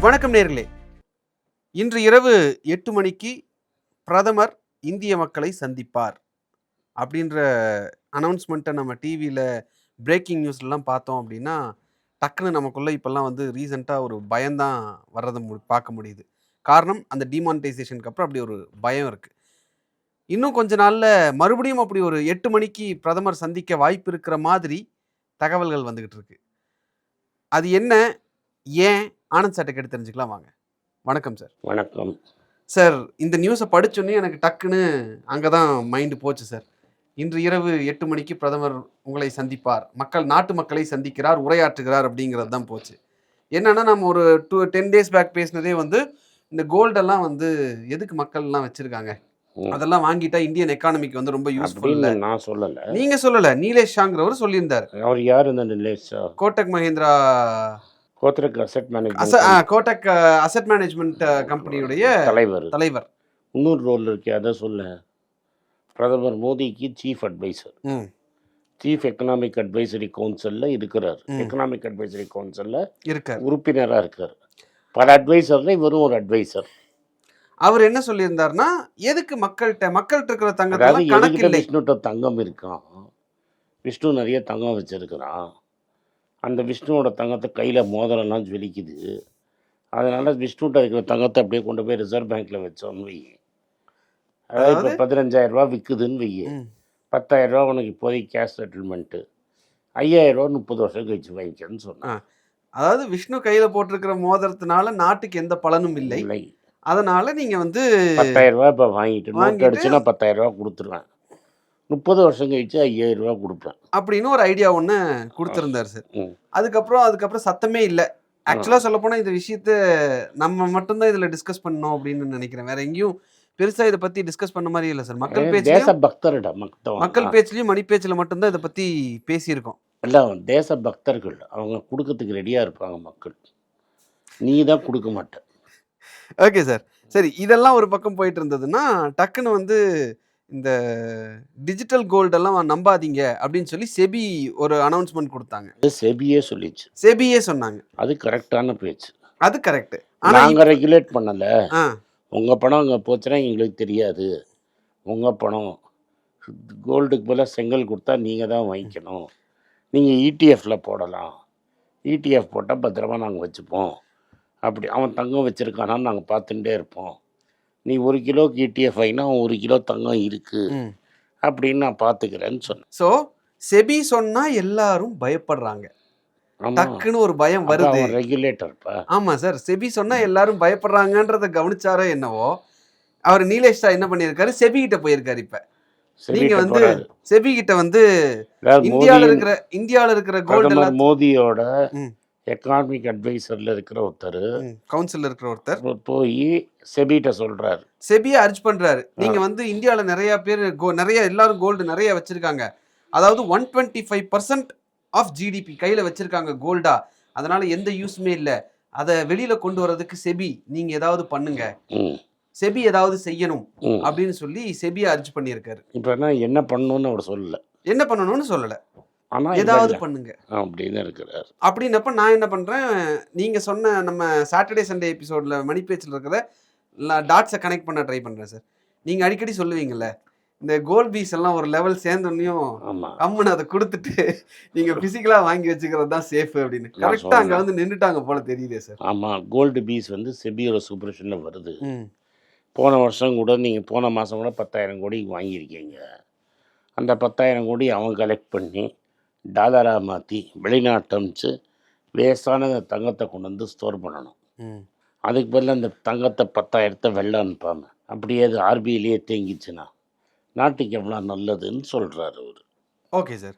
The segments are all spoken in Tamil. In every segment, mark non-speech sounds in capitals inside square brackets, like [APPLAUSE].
வணக்கம் நேர்களே. இன்று இரவு எட்டு மணிக்கு பிரதமர் இந்திய மக்களை சந்திப்பார் அப்படின்ற அனௌன்ஸ்மெண்ட்டை நம்ம டிவியில் பிரேக்கிங் நியூஸ்லாம் பார்த்தோம் அப்படின்னா டக்குன்னு நமக்குள்ளே இப்போல்லாம் வந்து ரீசெண்டாக ஒரு பயம்தான் வர்றதை மு பார்க்க முடியுது. காரணம் அந்த டிமானிட்டைசேஷனுக்கு அப்புறம் அப்படி ஒரு பயம் இருக்குது இன்னும் கொஞ்ச நாளில் மறுபடியும் அப்படி ஒரு எட்டு மணிக்கு பிரதமர் சந்திக்க வாய்ப்பு இருக்கிற மாதிரி தகவல்கள் வந்துக்கிட்டு இருக்கு. அது என்ன? ஏன் ஆனந்த் சார்ட்ட கேட்டு தெரிஞ்சுக்கலாம் வாங்க. வணக்கம் சார் வணக்கம். சார் இந்த நியூஸை படிச்சோன்னே எனக்கு டக்குன்னு அங்கே தான் மைண்டு போச்சு சார் இன்று இரவு எட்டு மணிக்கு பிரதமர் உங்களை சந்திப்பார். மக்கள் நாட்டு மக்களை சந்திக்கிறார் உரையாற்றுகிறார் அப்படிங்கிறது தான் போச்சு. என்னன்னா நம்ம ஒரு டூ டென் டேஸ் பேக் பேசினதே வந்து இந்த கோல்டெல்லாம் வந்து எதுக்கு மக்கள்லாம் வச்சிருக்காங்க. அதெல்லாம் வாங்கிட்டா இந்தியன் எக்கானமிக்கு வந்து ரொம்ப யூஸ்ஃபுல் நான் சொல்லல. நீங்க சொல்லல. நீலேஷ் ஷாங்கிறவர் சொல்லியிருந்தார். அவர் யார் இந்த நிலேஷ் கோட்டக் மஹேந்திரா கோத்ரக் அசெட் அச- மேனேஜ்மெண்ட் ஆ, கோட்டக் அசெட் மேனேஜ்மெண்ட் கம்பெனியுடைய தலைவர். தலைவர். இன்னொரு ரோல் இருக்கே அதை சொல்ல. பிரதமர் மோடிக்கு chief adviser chief economic advisory கவுன்சிலில் இருக்கிறார். எக்கனாமிக் அட்வைசரி கவுன்சிலில் இருக்கார். உறுப்பினராக இருக்கார். பல அட்வைசரில் இவரும் ஒரு அட்வைசர் அவர் என்ன சொல்லியிருந்தாருன்னா எதுக்கு மக்கள்கிட்ட மக்கள்கிட்ட இருக்கிற இல்லை விஷ்ணுட்ட தங்கம் இருக்கான் விஷ்ணு நிறைய தங்கம் வச்சிருக்கிறான். அந்த விஷ்ணுவோட தங்கத்தை கையில் மோதிரம்லாம் ஜொலிக்குது. அதனால விஷ்ணுட்ட இருக்கிற தங்கத்தை அப்படியே கொண்டு போய் ரிசர்வ் பேங்க்கில் வச்சோன்னு வை. அதாவது இப்போ அதாவது? பதினஞ்சாயிரம் ரூபா விற்குதுன்னு வை. ம். பத்தாயிரம் ரூபா உனக்கு இப்போதைக்கு கேஷ் செட்டில்மெண்ட்டு ஐயாயிரம் ரூபா முப்பது வருஷம் கழிச்சு வாங்கிக்கன்னு சொன்னான். அதாவது விஷ்ணு கையில போட்டிருக்கிற மோதிரத்தினால நாட்டுக்கு எந்த பலனும் இல்லை. அதனால நீங்க வந்து பத்தாயிரம் ரூபா இப்போ வாங்கிட்டு நோட் வாங்கிட்டு- அடிச்சுன்னா பத்தாயிரம் ரூபா கொடுத்துருவேன். முப்பது வருஷம் கழிச்சு ஐயாயிரம் ரூபா கொடுப்பேன். அப்படின்னு ஒரு ஐடியா ஒண்ணு கொடுத்திருந்தாரு சார். அதுக்கப்புறம் அதுக்கப்புறம் சத்தமே இல்ல. ஆக்சுவலா சொல்ல போனா இந்த விஷயத்த நம்ம மட்டும்தான் இதுல டிஸ்கஸ் பண்ணோம் அப்படின்னு நினைக்கிறேன். வேற எங்கேயும் பெருசா இதை பத்தி டிஸ்கஸ் பண்ண மாதிரி இல்ல சார். மக்கள் தேச பேச்சுலயும் பக்தரிட மக்கள் பேச்சுலயும் மணி பேச்சுல மட்டும்தான் இதை பத்தி பேசியிருக்கோம். எல்லாம் தேச பக்தர்கள் அவங்க கொடுக்கறதுக்கு ரெடியாக இருப்பாங்க மக்கள். நீ தான் கொடுக்க மாட்ட. Okay sir. சரி இதெல்லாம் ஒரு பக்கம் போயிட்டு இருந்ததுன்னா டக்குன்னு வந்து இந்த டிஜிட்டல் கோல்டெல்லாம் நம்பாதீங்க அப்படின்னு சொல்லி செபி ஒரு அனௌன்ஸ்மெண்ட் கொடுத்தாங்க. செபியே சொல்லிச்சு. செபியே சொன்னாங்க. அது கரெக்டான பேச்சு. அது கரெக்ட் நாங்கள் ரெகுலேட் பண்ணலை. உங்கள் பணம் அங்கே போச்சுன்னா எங்களுக்கு தெரியாது. உங்கள் பணம். கோல்டுக்கு பதிலாக செங்கல் கொடுத்தா நீங்கள் தான் வாங்கிக்கணும். நீங்கள் இடிஎஃப்பில் போடலாம். இடிஎஃப் போட்டால் பத்திரமா நாங்கள் வச்சுப்போம். அப்படி அவன் தங்கம் வச்சுருக்கானான்னு நாங்கள் பார்த்துட்டே இருப்போம். நீ ஒரு கிலோக்கு இடிஎஃப் அவன் ஒரு கிலோ தங்கம் இருக்குது ம். அப்படின்னு நான் பார்த்துக்கிறேன்னு சொன்னேன். ஸோ செபி சொன்னா எல்லாரும் பயப்படுறாங்க. டக்குன்னு ஒரு பயம் வருது. அவன் ரெகுலேட்டர்ப்பா ஆமா சார் செபி சொன்னா எல்லாரும் பயப்படுறாங்கன்றத கவனிச்சாரோ என்னவோ அவர் நீலேஷ் சார் என்ன பண்ணியிருக்காரு? செபி கிட்ட போயிருக்காரு இப்ப. நீங்க வந்து. செபி கிட்ட வந்து மோடி இருக்கிற இந்தியால இருக்கிற கோல்டு பிரதமர் எல்லாம் மோடியோட ம். எக்கனாமிக் அட்வைசர்ல இருக்கிற ஒருத்தர். கவுன்சில் இருக்கிற ஒருத்தர். போய் செபிட்ட சொல்றாரு. செபியை அர்ஜ் பண்றாரு. நீங்க வந்து இந்தியால நிறைய பேர் கோ நிறைய எல்லாரும் கோல்டு நிறைய வச்சிருக்காங்க. அதாவது one twenty five percent of GDP கையில வச்சிருக்காங்க கோல்டா அதனால எந்த யூஸ்மே இல்ல. அதை வெளியில கொண்டு வர்றதுக்கு செபி நீங்க ஏதாவது பண்ணுங்க. செபி ஏதாவது செய்யணும். அப்படின்னு சொல்லி செபியை அர்ஜ் பண்ணியிருக்காரு. இப்ப என்ன என்ன பண்ணணும்னு அவர் சொல்லல. என்ன பண்ணணும்னு சொல்லல. ஆனா ஏதாவது பண்ணுங்க. அப்படின்னு இருக்கிறார். அப்படின்னப்ப நான் என்ன பண்றேன் நீங்க சொன்ன நம்ம சாட்டர்டே சண்டே எபிசோட்ல மணி பேச்சில் இருக்கிற டாட்ஸை கனெக்ட் பண்ண ட்ரை பண்றேன் சார் நீங்க அடிக்கடி சொல்லுவீங்கல்ல இந்த கோல்ட் பீஸ் எல்லாம் ஒரு லெவல் சேர்ந்தோன்னையும் ஆமா. கம்முன்னு அதை கொடுத்துட்டு நீங்க பிசிக்கலா வாங்கி வச்சுக்கிறது தான் சேஃப் அப்படின்னு. நான் கரெக்டா அங்க. வந்து நின்னுட்டாங்க போல தெரியுதே சார் ஆமா கோல்டு பீஸ் வந்து செபியோட சூப்பரேஷன்ல வருது. போன வருஷம் கூட நீங்க போன மாசம் கூட பத்தாயிரம் கோடி வாங்கியிருக்கீங்க. அந்த பத்தாயிரம் கோடி அவன் கலெக்ட் பண்ணி டாலராக மாற்றி வெளிநாட்டு அனுப்பிச்சு வேஸ்டான அந்த தங்கத்தை கொண்டு வந்து ஸ்டோர் பண்ணணும். அதுக்கு பதிலா அந்த தங்கத்தை பத்தாயிரத்தை வெள்ளை அனுப்பாம அப்படியே அது ஆர்பிஐலேயே தேங்கிச்சுன்னா நாட்டுக்கு எவ்வளோ நல்லதுன்னு சொல்கிறாரு அவர். Okay sir.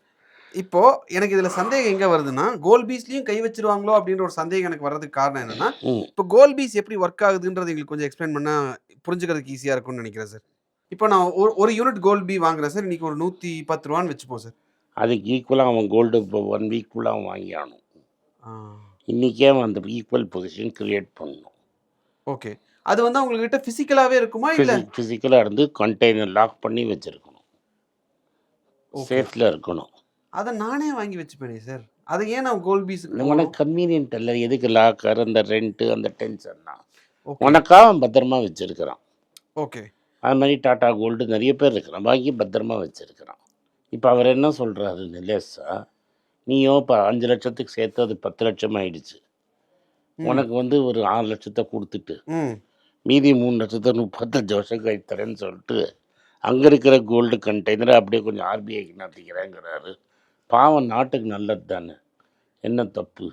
இப்போ எனக்கு இதுல சந்தேகம் எங்க வருதுன்னா கோல் பீஸ்லயும் கை வச்சிருவாங்களோ அப்படின்ற ஒரு சந்தேகம் எனக்கு வர்றதுக்கு காரணம் என்னன்னா இப்போ கோல் பீஸ் எப்படி ஒர்க் ஆகுதுன்றது எங்களுக்கு கொஞ்சம் எக்ஸ்பிளைன் பண்ணா புரிஞ்சுக்கிறதுக்கு ஈஸியா இருக்கும்னு நினைக்கிறேன் சார். இப்போ நான் ஒரு ஒரு யூனிட் கோல்ட் பீ வாங்குறேன் சார். இன்னைக்கு ஒரு நூத்தி பத்து ரூபான்னு வச்சுப்போம் சார். அதுக்கு ஈக்குவலாக அவன் கோல்டு இப்போ ஒன் வீக்குள்ளே அவன் வாங்கி ஆகணும் இன்றைக்கே அவன் அந்த ஈக்குவல் பொசிஷன் கிரியேட் பண்ணணும் ஓகே. அது வந்து உங்ககிட்ட பிசிக்கலாவே இருக்குமா இல்ல? ஃபிசிக்கலாக இருந்து கண்டெய்னர் லாக் பண்ணி வச்சுருக்கணும். சேஃபில் இருக்கணும். அதை நானே வாங்கி வச்சுப்பேனே சார். அதை ஏன் நான் கோல்ட் பீஸ் உனக்கு கன்வீனியன்ட் இல்லை எதுக்கு லாக்கர் அந்த ரெண்ட்டு அந்த டென்ஷன்னா ஓகே. உனக்காக அவன் பத்திரமா வச்சிருக்கிறான். ஓகே. அது மாதிரி டாடா கோல்டு நிறைய பேர் இருக்கிறான். வாங்கி பத்திரமா வச்சிருக்கிறான். இப்போ அவர் என்ன சொல்கிறாரு நிலேஷா? நீயோ இப்போ அஞ்சு லட்சத்துக்கு சேர்த்து அது பத்து லட்சம் ஆயிடுச்சு. உனக்கு வந்து ஒரு ஆறு லட்சத்தை கொடுத்துட்டு மீதி மூணு லட்சத்தை முப்பத்தஞ்சு வருஷம் கழித்து தரேன்னு சொல்லிட்டு அங்கே இருக்கிற கோல்டு கண்டெய்னரை அப்படியே கொஞ்சம் ஆர்பிஐக்கு நடத்திக்கிறேங்கிறாரு. பாவம் நாட்டுக்கு நல்லது தானே. என்ன தப்பு?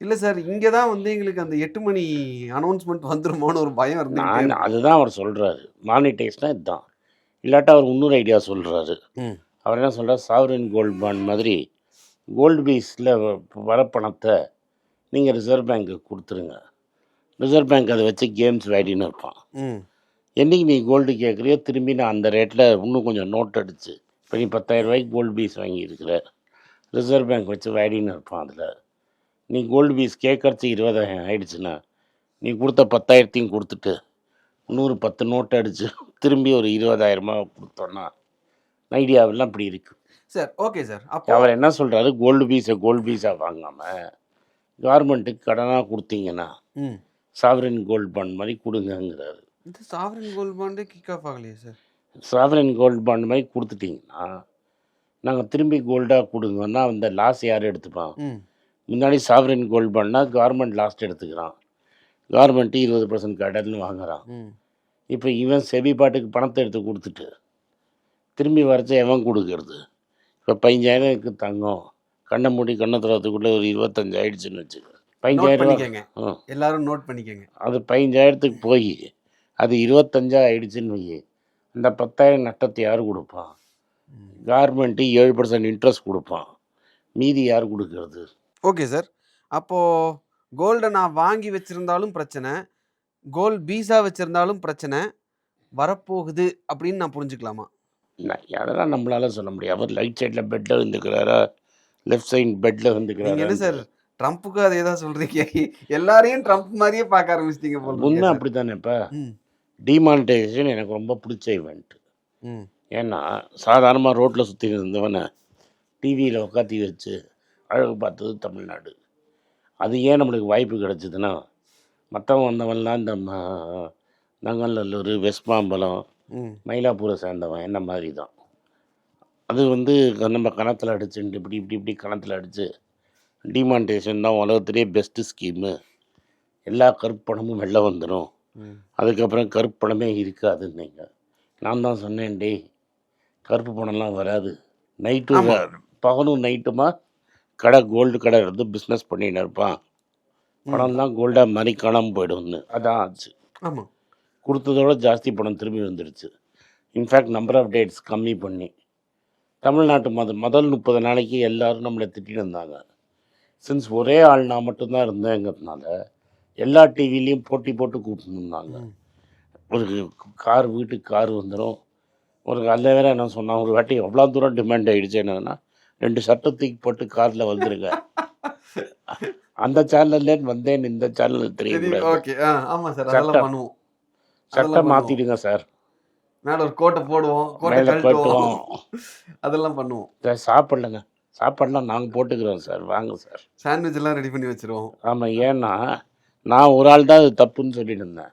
இல்லை சார் இங்கே தான் வந்து எங்களுக்கு அந்த எட்டு மணி அனௌன்ஸ்மெண்ட் வந்துருமோன்னு ஒரு பயம் நான் இருந்துச்சு அதுதான் அவர் சொல்கிறாரு மானிட்டைஸ்னால் இதுதான். இல்லாட்டா அவர் இன்னொரு ஐடியா சொல்கிறாரு அவர் என்ன சொல்கிறார் சாவரின் கோல்டு பாண்ட் மாதிரி கோல்டு பீஸில் வர பணத்தை நீங்கள் ரிசர்வ் பேங்க்குக்கு கொடுத்துருங்க. ரிசர்வ் பேங்க் அதை வச்சு கேம்ஸ் விளையாடின்னு இருப்பான். ம். என்னைக்கு நீ கோல்டு கேட்குறியோ திரும்பி நான் அந்த ரேட்டில் இன்னும் கொஞ்சம் நோட் அடிச்சு இப்போ நீ பத்தாயிரம் ரூபாய்க்கு கோல்டு பீஸ் வாங்கியிருக்கிற ரிசர்வ் பேங்க் வச்சு விளையாடின்னு இருப்பான் அதில். நீ கோல்டு பீஸ் கேட்கறதுக்கு இருபதாயிரம் ஆயிடுச்சுன்னா நீ கொடுத்த பத்தாயிரத்தையும் கொடுத்துட்டு இன்னொரு பத்து நோட்டு அடிச்சு திரும்பி ஒரு இருபதாயிரமா கொடுத்தோன்னா ஐடியாவெல்லாம் இப்படி இருக்குது சார் ஓகே சார். அப்போ அவர் என்ன சொல்கிறாரு கோல்டு பீஸை கோல்டு பீஸாக வாங்காமல் கவர்மெண்ட்டுக்கு கடனாக கொடுத்தீங்கன்னா சாவரின் கோல்டு பாண்ட் மாதிரி கொடுங்கங்கிறாரு. இது sovereign gold bond kick off ஆகலையே சார். சாவரின் கோல்டு பாண்ட் மாதிரி கொடுத்துட்டிங்கன்னா நாங்கள் திரும்பி கோல்டாக கொடுங்கன்னா அந்த லாஸ் யார் எடுத்துப்பான்? முன்னாடி சாவரின் கோல்டு பாண்ட்னா கவர்மெண்ட் லாஸ்ட் எடுத்துக்கிறான். கவர்மெண்ட்டு இருபது பர்சன்ட் கடன் வாங்குறான். இப்போ இவன் செபி பாட்டுக்கு பணத்தை எடுத்து கொடுத்துட்டு திரும்பி வரைச்ச எவன் கொடுக்கறது. இப்போ பதினஞ்சாயிரம் இருக்கு தங்கம். கண்ணை மூடி கண்ணை திறத்துக்குள்ளே ஒரு இருபத்தஞ்சு ஆயிடுச்சுன்னு வச்சுக்க. பதினஞ்சாயிரம். எல்லாரும் நோட் பண்ணிக்கங்க. அது பதினஞ்சாயிரத்துக்கு போய் அது இருபத்தஞ்சா ஆயிடுச்சுன்னு அந்த பத்தாயிரம் நட்டத்தை யார் கொடுப்பான்? கார்மெண்ட்டு ஏழு பர்சன்ட் இன்ட்ரெஸ்ட் கொடுப்பான். மீதி யார் கொடுக்கறது? ஓகே சார் அப்போது கோல்டை நான் வாங்கி வச்சுருந்தாலும் பிரச்சனை கோல்ட் பீஸா வச்சுருந்தாலும் பிரச்சனை வரப்போகுது அப்படின்னு நான் புரிஞ்சுக்கலாமா? அதெல்லாம் நம்மளால சொல்ல முடியாது அவர் ரைட் சைடில் பெட்டில் வந்துக்கிறாரா லெஃப்ட் சைடு பெட்டில் நீங்கள் என்ன சார் ட்ரம்ப்புக்கு அதே தான் சொல்கிறீங்க எல்லாரையும் ட்ரம்ப் மாதிரியே பார்க்க ஆரம்பிச்சிட்டீங்க போல சார். அப்படி தானேப்பா டிமானிட்டைசேஷன் எனக்கு ரொம்ப பிடிச்ச இவெண்ட் ஏன்னா சாதாரணமாக ரோட்டில் சுற்றி இருந்தவனை டிவியில் உட்காத்தி வச்சு அழகு பார்த்தது தமிழ்நாடு. அது ஏன் நம்மளுக்கு வாய்ப்பு கிடச்சிதுன்னா மற்றவன் வந்தவன்லாம் இந்த நங்கநல்லூர் வெஸ்ட் மாம்பலம் மயிலாப்பூரை சேர்ந்தவன் என்ன மாதிரி தான் அது வந்து நம்ம கணத்தில் அடிச்சுட்டு இப்படி இப்படி இப்படி கணத்தில் அடித்து டிமானிட்டேஷன் தான் உலகத்திலேயே பெஸ்ட்டு ஸ்கீமு எல்லா கருப்பணமும் வெளில வந்துடும் அதுக்கப்புறம் கருப்பு பணமே இருக்காதுன்னீங்க. நான் தான் சொன்னேன் டேய் கருப்பு பணம்லாம் வராது. நைட்டு ஆமா. பகலும் நைட்டுமா கடை கோல்டு கடை இருந்து பிஸ்னஸ் பண்ணின்னு இருப்பான். பணம்லாம் கோல்டாக மாதிரி காணாமல் போயிடும்னு. அதான் ஆச்சு. ஆமாம் கொடுத்ததோட ஜாஸ்தி பணம் திரும்பி வந்துடுச்சு. இன்ஃபேக்ட் நம்பர் ஆஃப் டேட்ஸ் கம்மி பண்ணி. தமிழ்நாட்டு மத முதல் முப்பது நாளைக்கு எல்லாரும் நம்மளை திட்டிட்டு இருந்தாங்க. சின்ஸ் ஒரே ஆள் நான் மட்டும்தான் இருந்தேங்கிறதுனால எல்லா டிவிலையும் போட்டி போட்டு கூப்பிட்டுருந்தாங்க. ஒரு கார் வீட்டுக்கு கார் வந்துடும் ஒரு அதில் வேற என்ன சொன்னான் ஒரு வாட்டி எவ்வளோ தூரம் டிமாண்ட் ஆகிடுச்சு என்னன்னா ரெண்டு சட்டை தூக்கி போட்டு காரில் வந்துருங்க. [LAUGHS] அந்த சேனல்லேருந்து வந்தேன் இந்த சேனல் சரி சட்டை. மாற்றிடுங்க சார். மேலே ஒரு கோட்டை போடுவோம் கோட்டை கழட்டுவோம். அதெல்லாம் பண்ணுவோம். சார் சாப்பிடலங்க. சாப்பாடெலாம் நாங்கள் போட்டுக்கிறோம் சார். வாங்க சார். சாண்ட்விச் எல்லாம் ரெடி பண்ணி வச்சிருவோம். ஆமாம் ஏன்னா நான் ஒரு ஆள் தான் அது தப்புன்னு சொல்லிட்டு இருந்தேன்.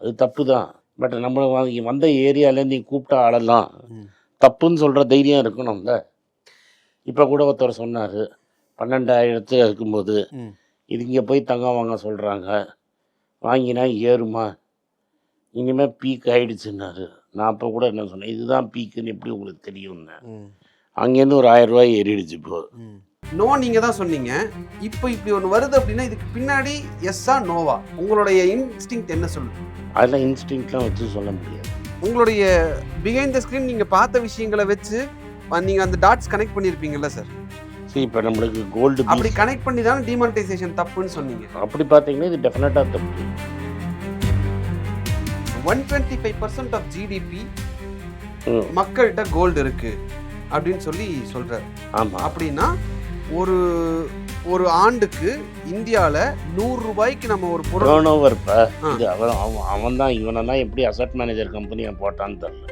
அது தப்பு தான். பட் நம்ம வ- வந்த ஏரியாவில் நீ கூப்பிட்ட ஆளெல்லாம். தப்புன்னு சொல்கிற தைரியம் இருக்கணும்ல. இப்போ கூட ஒருத்தர் சொன்னார் பன்னெண்டாயிரத்து இருக்கும்போது இது இங்கே போய் தங்கம் வாங்க சொல்கிறாங்க வாங்கினா ஏறுமா? இனிமேல் பீக் ஆயிடுச்சுன்னாரு நான் அப்போ கூட என்ன சொன்னேன் இதுதான் பீக்குன்னு எப்படி உங்களுக்கு தெரியும்னு? அங்கேருந்து ஒரு ஆயிரம் ரூபாய் ஏறிடுச்சு இப்போ. நோ நீங்க தான் சொன்னீங்க. இப்போ இப்படி ஒன்று வருது அப்படின்னா இதுக்கு பின்னாடி எஸ்ஸா நோவா உங்களுடைய இன்ஸ்டிங் என்ன சொல்லுது? அதெல்லாம் இன்ஸ்டிங்க்லாம் வச்சு சொல்ல முடியாது. உங்களுடைய பிஹைண்ட் த ஸ்க்ரீன் நீங்க பார்த்த விஷயங்களை வச்சு அஹ், நீங்க அந்த டாட்ஸ் கனெக்ட் பண்ணியிருப்பீங்கல்ல சார் சரி இப்போ நம்மளுக்கு கோல்டு அப்படி கனெக்ட் பண்ணி தான் டிமானிட்டைசேஷன் தப்புன்னு சொன்னீங்க. அப்படி பார்த்தீங்கன்னா இது டெஃபினட்டாக தப்பு. One twenty five percent of GDP மக்கள்கிட்ட கோல்டு இருக்கு அப்படின்னு சொல்லி சொல்றாரு. ஆமாம் அப்படின்னா ஒரு ஒரு ஆண்டுக்கு இந்தியாவில் நூறு ரூபாய்க்கு நம்ம ஒரு பொருள் அவன் அவன் தான் இவனெல்லாம் எப்படி அசட் மேனேஜர் கம்பெனியை போட்டான்னு தெரில